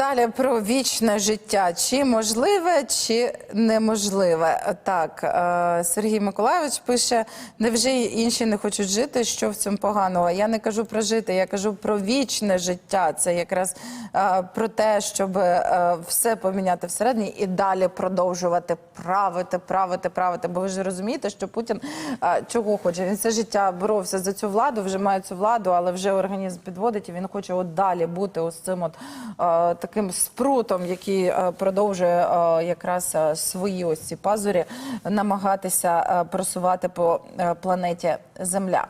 далі про вічне життя. Чи можливе, чи неможливе? Так, е, Сергій Миколайович пише: невже інші не хочуть жити? Що в цьому поганого? Я не кажу про жити, я кажу про вічне життя. Це якраз е, про те, щоб е, все поміняти всередині і далі продовжувати правити, правити, правити. Бо ви ж розумієте, що Путін чого хоче? Він все життя боровся за цю владу, вже має цю владу, але вже організм підводить, і він хоче от далі бути ось цим от е, таким спрутом, який е, продовжує е, якраз е, свої ось ці пазурі намагатися просувати по планеті Земля.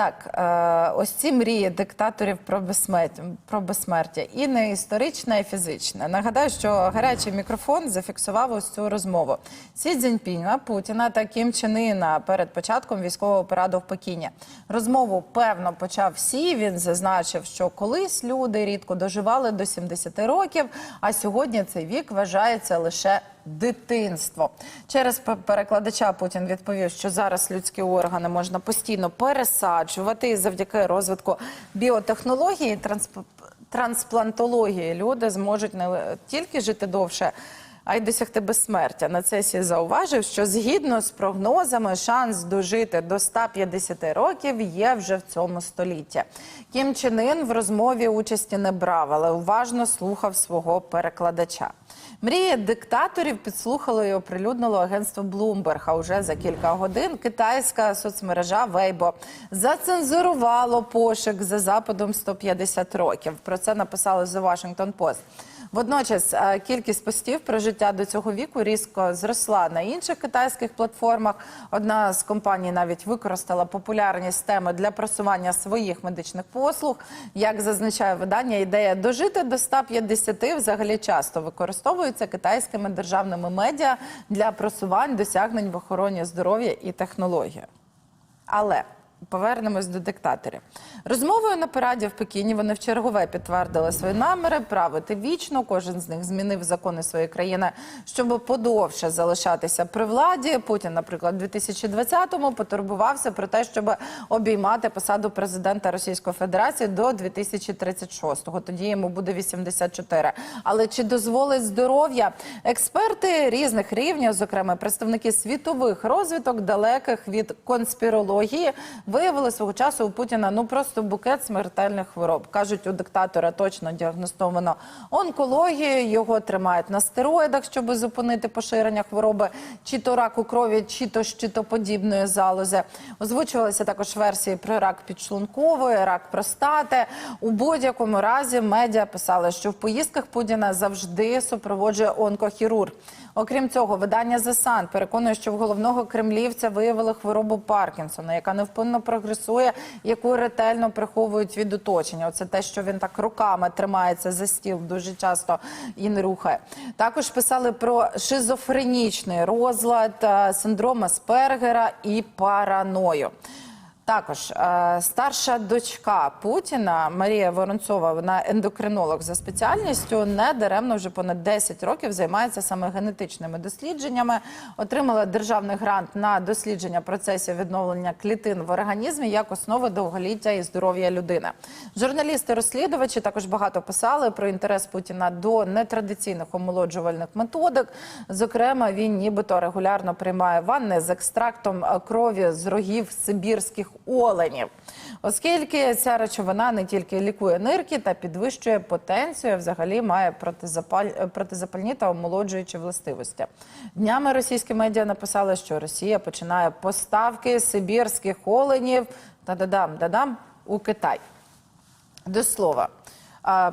Так, е, ось ці мрії диктаторів про безсмертя, про безсмертя і не історична, і фізична. Нагадаю, що гарячий мікрофон зафіксував ось цю розмову. Сі Цзіньпіня, Путіна та Кім Чен Іна перед початком військового параду в Пекіні. Розмову певно почав Сі. Він зазначив, що колись люди рідко доживали до 70 років, а сьогодні цей вік вважається лише дитинство. Через перекладача Путін відповів, що зараз людські органи можна постійно пересаджувати і завдяки розвитку біотехнології, трансп- трансплантології люди зможуть не тільки жити довше. А й досягти безсмертя. На сесії зауважив, що згідно з прогнозами шанс дожити до 150 років є вже в цьому столітті. Кім Чен Ін в розмові участі не брав, але уважно слухав свого перекладача. Мрії диктаторів підслухало і оприлюднило агентство Bloomberg. А уже за кілька годин китайська соцмережа Weibo зацензурувало пошук за западом 150 років. Про це написали The Washington Post. Водночас е, кількість постів про життя до цього віку різко зросла на інших китайських платформах. Одна з компаній навіть використала популярність теми для просування своїх медичних послуг. Як зазначає видання, ідея дожити до 150 взагалі часто використовується китайськими державними медіа для просувань досягнень в охороні здоров'я і технології. Але повернемось до диктаторів. Розмовою на параді в Пекіні вони вчергове підтвердили свої наміри правити вічно. Кожен з них змінив закони своєї країни, щоб подовше залишатися при владі. Путін, наприклад, у 2020-му потурбувався про те, щоб обіймати посаду президента Російської Федерації до 2036-го. Тоді йому буде 84. Але чи дозволить здоров'я? Експерти різних рівнів, зокрема представники світових розвиток, далеких від конспірології, виявили свого часу у Путіна ну просто букет смертельних хвороб. кажуть, у диктатора точно діагностовано онкологію. Його тримають на стероїдах, щоб зупинити поширення хвороби, чи то раку крові, чи то щитоподібної залози. Озвучувалися також версії про рак підшлункової, рак простати. У будь-якому разі медіа писали, що в поїздках Путіна завжди супроводжує онкохірург. Окрім цього, видання The Sun переконує, що в головного кремлівця виявили хворобу Паркінсона, яка невпинно прогресує, яку ретельно приховують від оточення. Оце те, що він так руками тримається за стіл дуже часто і не рухає. Також писали про шизофренічний розлад, е, синдром Аспергера і параною. Також е, старша дочка Путіна Марія Воронцова, вона ендокринолог за спеціальністю, не даремно вже понад 10 років займається саме генетичними дослідженнями. Отримала державний грант на дослідження процесів відновлення клітин в організмі як основи довголіття і здоров'я людини. Журналісти-розслідувачі також багато писали про інтерес Путіна до нетрадиційних омолоджувальних методик. Зокрема, він нібито регулярно приймає ванни з екстрактом е, крові з рогів сибірських оленів, оскільки ця речовина не тільки лікує нирки та підвищує потенцію, а взагалі має протизапаль... протизапальні та омолоджуючі властивості. Днями російські медіа написали, що Росія починає поставки сибірських оленів та дадам дадам у Китай. До слова.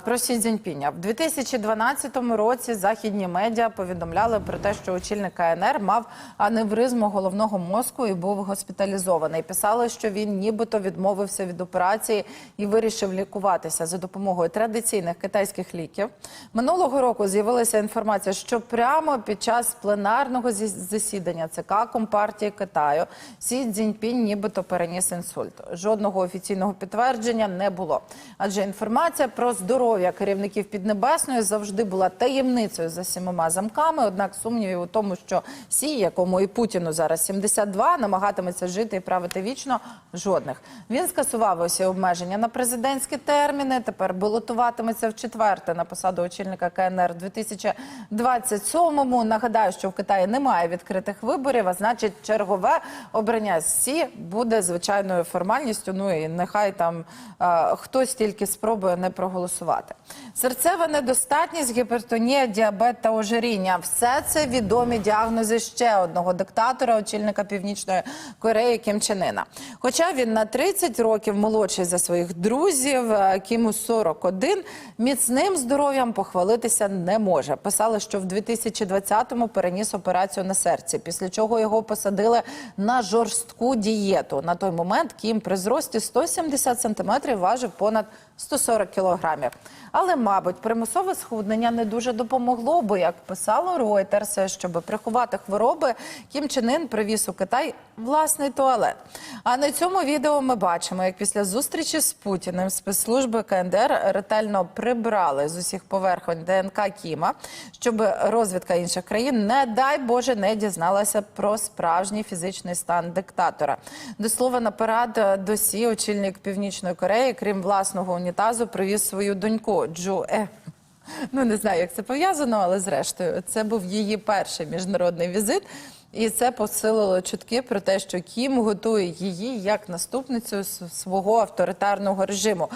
Про Сі Цзіньпіня. в 2012 році західні медіа повідомляли про те, що очільник КНР мав аневризму головного мозку і був госпіталізований. Писали, що він нібито відмовився від операції і вирішив лікуватися за допомогою традиційних китайських ліків. Минулого року з'явилася інформація, що прямо під час пленарного засідання ЦК Компартії Китаю Сі Цзіньпінь нібито переніс інсульт. Жодного офіційного підтвердження не було, адже інформація про здоров'я керівників Піднебесної завжди була таємницею за сімома замками. Однак сумнівів у тому, що Сі, якому і Путіну зараз 72, намагатиметься жити і правити вічно, жодних. Він скасував усі обмеження на президентські терміни. Тепер балотуватиметься в четверте на посаду очільника КНР у 2027-му. Нагадаю, що в Китаї немає відкритих виборів, а значить, чергове обрання Сі буде звичайною формальністю. Ну і нехай там е, хтось тільки спробує не проголосувати. Серцева недостатність, гіпертонія, діабет та ожиріння все це відомі діагнози ще одного диктатора, очільника Північної Кореї Кім Чен Ына. Хоча він на 30 років молодший за своїх друзів, е, Кіму 41, міцним здоров'ям похвалитися не може. Писали, що в 2020-му переніс операцію на серці, після чого його посадили на жорстку дієту. На той момент Кім при зрості 170 сантиметрів важив понад 140 кілограмів. Але, мабуть, примусове схуднення не дуже допомогло, бо, як писало Reuters, щоб приховати хвороби, Кім Чен Ын привіз у Китай власний туалет. А на цьому відео ми бачимо, як після зустрічі з Путіним спецслужби КНДР ретельно прибрали з усіх поверхонь ДНК Кіма, щоб розвідка інших країн, не дай Боже, не дізналася про справжній фізичний стан диктатора. До слова, на парад до Сі очільник Північної Кореї, крім власного унітазу, привіз свою доньку Джу Е. Ну не знаю, як це пов'язано, але зрештою, це був її перший міжнародний візит. І це посилило чутки про те, що Кім готує її як наступницю свого авторитарного режиму.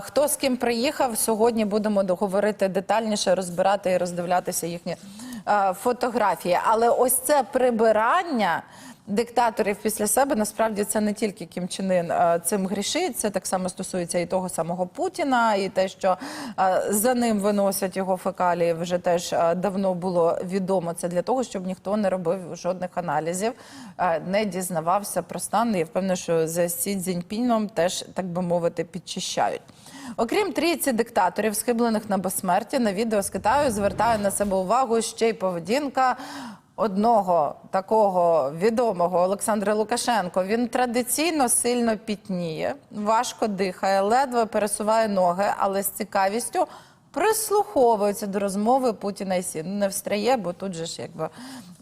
Хто з ким приїхав сьогодні? Будемо договорити детальніше, розбирати і роздивлятися їхні а, фотографії. Але ось це прибирання диктаторів після себе насправді це не тільки Кім Чен Ын е, цим грішить. Це так само стосується і того самого Путіна, і те, що е, за ним виносять його фекалії, вже теж е, давно було відомо. Це для того, щоб ніхто не робив жодних аналізів, е, не дізнавався про стан. Я впевнена, що за Сі Цзіньпіном теж так би мовити підчищають. Окрім трійці диктаторів, схиблених на безсмерті, на відео з Китаю звертає на себе увагу ще й поведінка одного такого відомого Олександра Лукашенко. Він традиційно сильно пітніє, важко дихає, ледве пересуває ноги, але з цікавістю прислуховується до розмови Путіна і Сі. Не встряє, бо тут же ж якби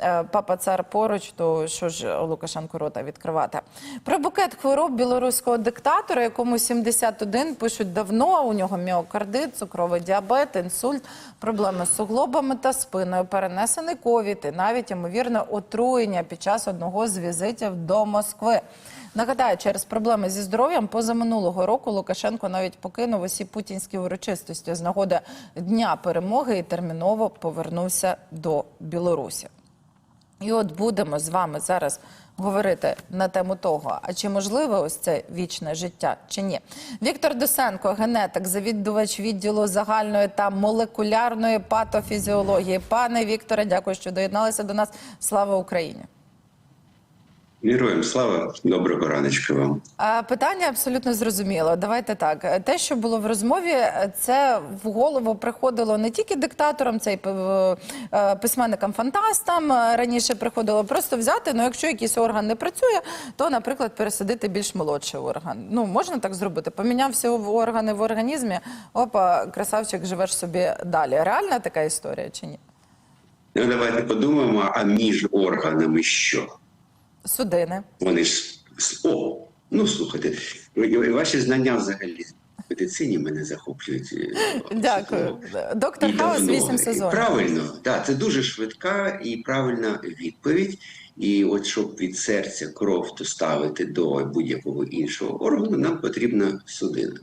е, папа цар поруч, то що ж Лукашенко рота відкривати. Про букет хвороб білоруського диктатора, якому 71, пишуть давно. У нього міокардит, цукровий діабет, інсульт, проблеми з суглобами та спиною, перенесений ковід і навіть ймовірне отруєння під час одного з візитів до Москви. Нагадаю, через проблеми зі здоров'ям позаминулого року Лукашенко навіть покинув усі путінські урочистості з нагоди Дня перемоги і терміново повернувся до Білорусі. І от будемо з вами зараз говорити на тему того, а чи можливе ось це вічне життя, чи ні. Віктор Досенко, генетик, завідувач відділу загальної та молекулярної патофізіології. Пане Вікторе, дякую, що доєдналися до нас. Слава Україні! Героям слава, доброго раночка вам. Питання абсолютно зрозуміло. Давайте так. Те, що було в розмові, це в голову приходило не тільки диктаторам, це й е, письменникам-фантастам раніше приходило просто взяти. Ну, якщо якийсь орган не працює, то, наприклад, пересадити більш молодший орган. Ну можна так зробити. Помінявся органи в організмі. Опа, красавчик, живеш собі далі. Реальна така історія чи ні? Ну, давайте подумаємо, а між органами що? Судини. Вони ж о, ну слухайте, ваші знання взагалі в медицині мене захоплюють. е, Дякую. Доктор І Хаус давно. вісім сезонів. Правильно, так, це дуже швидка і правильна відповідь. І от щоб від серця кров доставити до будь-якого іншого органу, нам потрібна судина.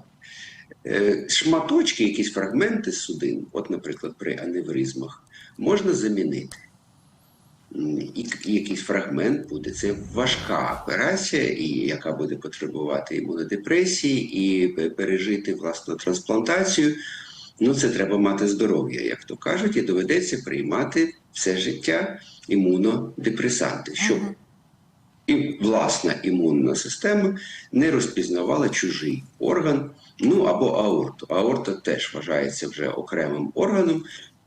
Е, Шматочки, якісь фрагменти судин, от, наприклад, при аневризмах, можна замінити. І якийсь фрагмент буде. Це важка операція, і яка буде потребувати імунодепресії, і пережити власну трансплантацію. Ну, це треба мати здоров'я, як то кажуть, і доведеться приймати все життя імунодепресанти, щоб і власна імунна система не розпізнавала чужий орган, ну або аорту. Аорта теж вважається вже окремим органом.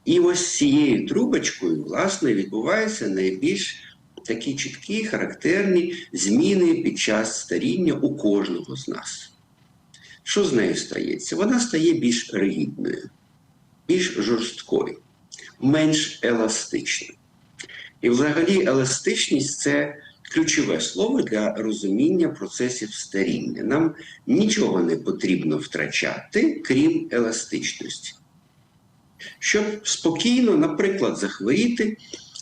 І ось цією трубочкою, власне, відбуваються найбільш такі чіткі, характерні зміни під час старіння у кожного з нас. що з нею стається? Вона стає більш ригідною, більш жорсткою, менш еластичною. І взагалі еластичність це ключове слово для розуміння процесів старіння. Нам нічого не потрібно втрачати, крім еластичності. Щоб спокійно, наприклад, захворіти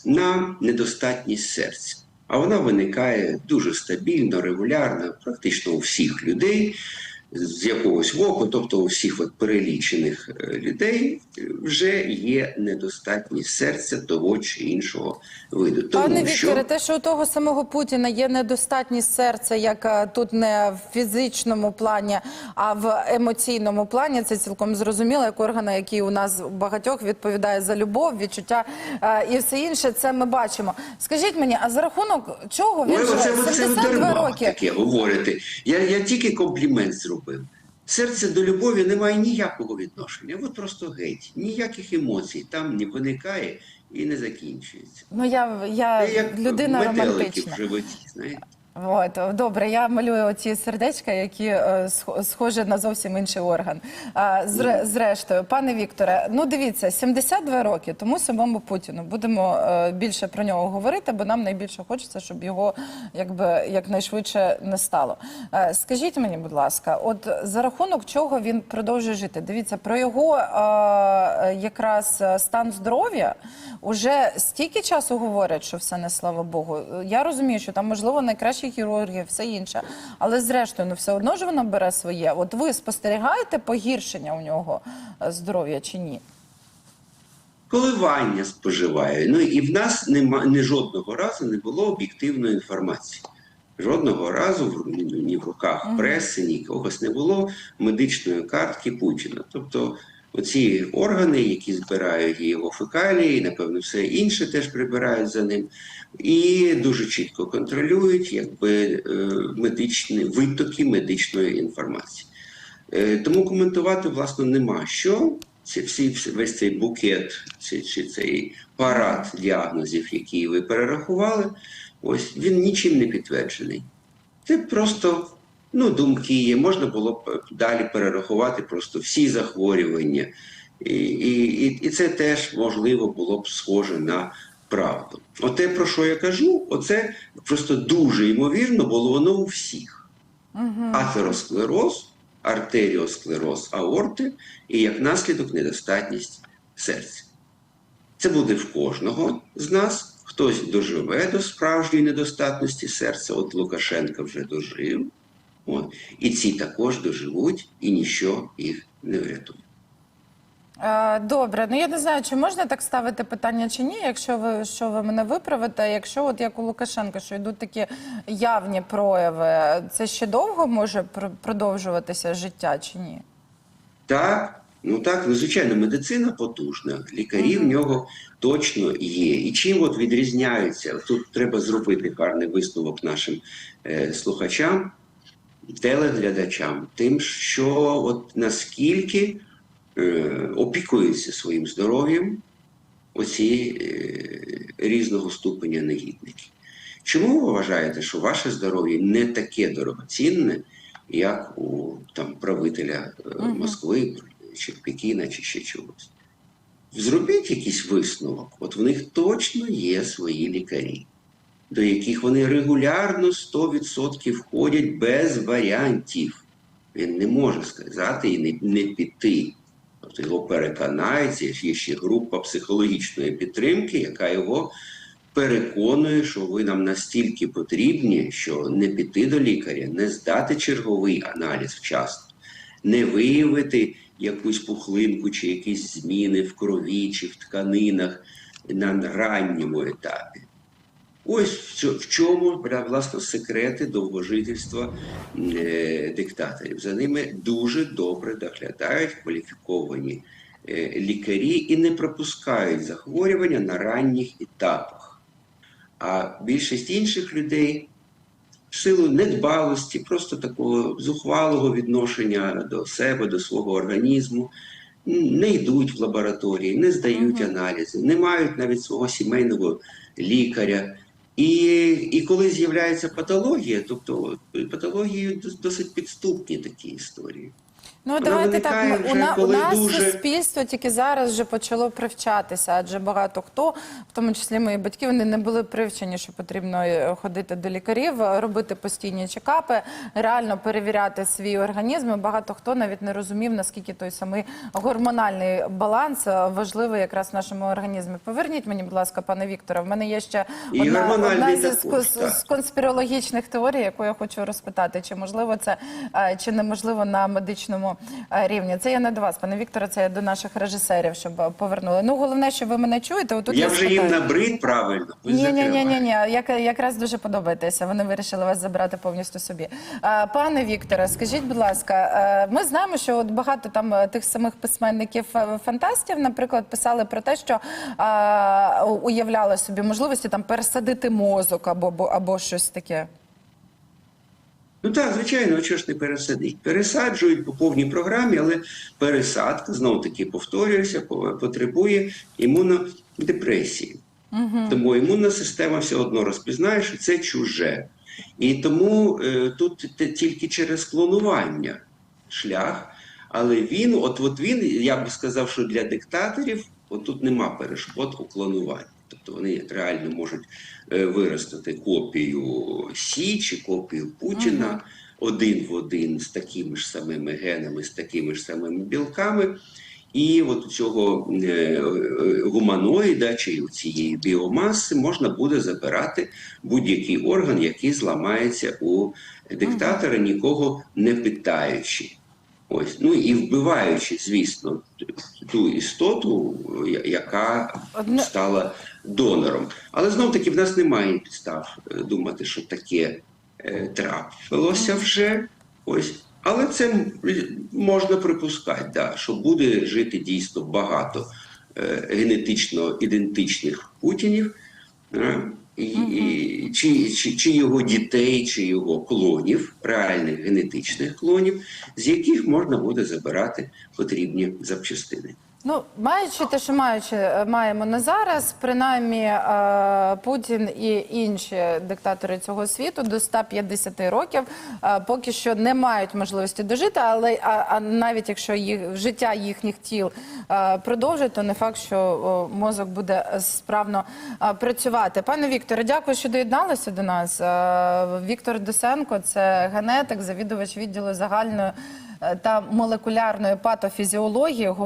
на недостатність серця. А вона виникає дуже стабільно, регулярно, практично у всіх людей з якогось воку, тобто у всіх от перелічених е, людей, вже є недостатність серця того чи іншого виду. Тому Пане що Вікторе, те, що у того самого Путіна є недостатність серця, як е, тут не в фізичному плані, а в емоційному плані, це цілком зрозуміло, як органа, який у нас багатьох відповідає за любов, відчуття е, і все інше, це ми бачимо. Скажіть мені, а за рахунок чого він Ой, живе? оце ви це дарма роки. таке говорите. Я, я тільки комплімент зробив. Серце до любові не має ніякого відношення. От просто геть. Ніяких емоцій там не виникає і не закінчується. Ну я, я Це як людина романтична. в животі, знаєте. От добре, я малюю оці сердечка, які е, схожі на зовсім інший орган. А, зре, зрештою, пане Вікторе, ну дивіться, 72 роки, тому самому Путіну будемо е, більше про нього говорити, бо нам найбільше хочеться, щоб його якби якнайшвидше не стало. Е, скажіть мені, будь ласка, от за рахунок чого він продовжує жити? Дивіться про його е, якраз е, стан здоров'я. Уже стільки часу говорять, що все не слава Богу. Я розумію, що там можливо найкращі хірурги, все інше, але зрештою, ну все одно ж воно бере своє. От ви спостерігаєте погіршення у нього е, здоров'я чи ні? Коливання споживає. Ну і в нас нема ні жодного разу не було об'єктивної інформації. Жодного разу ні в руках преси, ні когось не було медичної картки Путіна. Тобто оці органи, які збирають і його фекалії, напевно, все інше теж прибирають за ним, і дуже чітко контролюють якби, е, медичні витоки медичної інформації. Е, Тому коментувати, власне, нема що. Ці всі, весь цей букет, чи, чи цей парад діагнозів, які ви перерахували, ось він нічим не підтверджений. Це просто ну, думки є. Можна було б далі перерахувати просто всі захворювання. І, і, і це теж можливо було б схоже на правду. Оте, про що я кажу, оце просто дуже ймовірно було воно у всіх атеросклероз, артеріосклероз аорти і як наслідок недостатність серця. Це буде в кожного з нас. Хтось доживе до справжньої недостатності серця, от Лукашенко вже дожив. От. І ці також доживуть, і ніщо їх не врятує. Е, Добре, ну я не знаю, чи можна так ставити питання чи ні, якщо ви що ви мене виправите. Якщо от як у Лукашенка, що йдуть такі явні прояви, це ще довго може продовжуватися життя чи ні? Так, ну так, ну звичайно, медицина потужна, лікарі в нього точно є. І чим от відрізняються? Тут треба зробити гарний висновок нашим е, слухачам, телеглядачам, тим, що от наскільки опікуються своїм здоров'ям оці е, різного ступеня негідники. Чому ви вважаєте, що ваше здоров'я не таке дорогоцінне, як у там правителя е, Москви чи Пекіна, чи ще чогось? Зробіть якийсь висновок. От в них точно є свої лікарі, до яких вони регулярно 100% ходять без варіантів. Він не може сказати і не, не піти. Тобто його переконається, є ще група психологічної підтримки, яка його переконує, що ви нам настільки потрібні, що не піти до лікаря, не здати черговий аналіз вчасно, не виявити якусь пухлинку чи якісь зміни в крові чи в тканинах на ранньому етапі. Ось в чому власне секрети довгожительства е, диктаторів. За ними дуже добре доглядають кваліфіковані е, лікарі і не пропускають захворювання на ранніх етапах. А більшість інших людей в силу недбалості, просто такого зухвалого відношення до себе, до свого організму, не йдуть в лабораторії, не здають аналізи, не мають навіть свого сімейного лікаря. І, і коли з'являється патологія, тобто патології досить підступні такі історії. Ну, давайте так. ми- У, на, у нас дуже- суспільство тільки зараз вже почало привчатися, адже багато хто, в тому числі мої батьки, вони не були привчені, що потрібно е, ходити до лікарів, е, робити постійні чекапи, реально перевіряти свій організм. І Багато хто навіть не розумів, наскільки той самий гормональний баланс е, важливий якраз в нашому організмі. Поверніть мені, будь ласка, пане Вікторе. В мене є ще І одна, одна зі також, з- з конспірологічних теорій, яку я хочу розпитати, чи можливо це чи неможливо на медичному е, рівні. Це я не до вас, пане Вікторе, це я до наших режисерів, щоб е, повернули. Ну головне, що ви мене чуєте. Отут Я вже їм набрид правильно. Ні, ні, ні, ні, ні. Як, якраз дуже подобаєтеся. Вони вирішили вас забрати повністю собі. А, пане Вікторе, скажіть, будь ласка, е, ми знаємо, що от багато там е, тих самих письменників е, фантастів, наприклад, писали про те, що а, уявляли собі можливості там пересадити мозок або або, або щось таке. Ну так, звичайно, чого ж не пересадить. Пересаджують по повній програмі, але пересадка, знову таки повторююся, потребує імунодепресії. Тому імунна система все одно розпізнає, що це чуже. І тому е, тут тільки через клонування шлях. Але він, от, от він, я б сказав, що для диктаторів от тут нема перешкод у клонуванні. Тобто вони реально можуть е, виростити копію Сі чи копію Путіна один в один з такими ж самими генами, з такими ж самими білками. І от у цього е, гуманоїда чи цієї біомаси можна буде забирати будь-який орган, який зламається у диктатора, нікого не питаючи. Ось, ну і вбиваючи, звісно, ту істоту, яка стала донором. Але знов таки в нас немає підстав е, думати, що таке е, трапилося вже. Ось. Але це можна припускати, да, що буде жити дійсно багато е, генетично ідентичних путінів. І, і, чи, чи, чи його дітей, чи його клонів, реальних генетичних клонів, з яких можна буде забирати потрібні запчастини. Ну, маючи те, що маючи, е, маємо на зараз, принаймні е, Путін і інші диктатори цього світу до 150 років е, поки що не мають можливості дожити, але а, а навіть якщо їх життя їхніх тіл продовжить, то не факт, що мозок буде справно працювати. Пане Вікторе, дякую, що доєдналися до нас. Віктор Досенко, це генетик, завідувач відділу загальної та молекулярної патофізіології.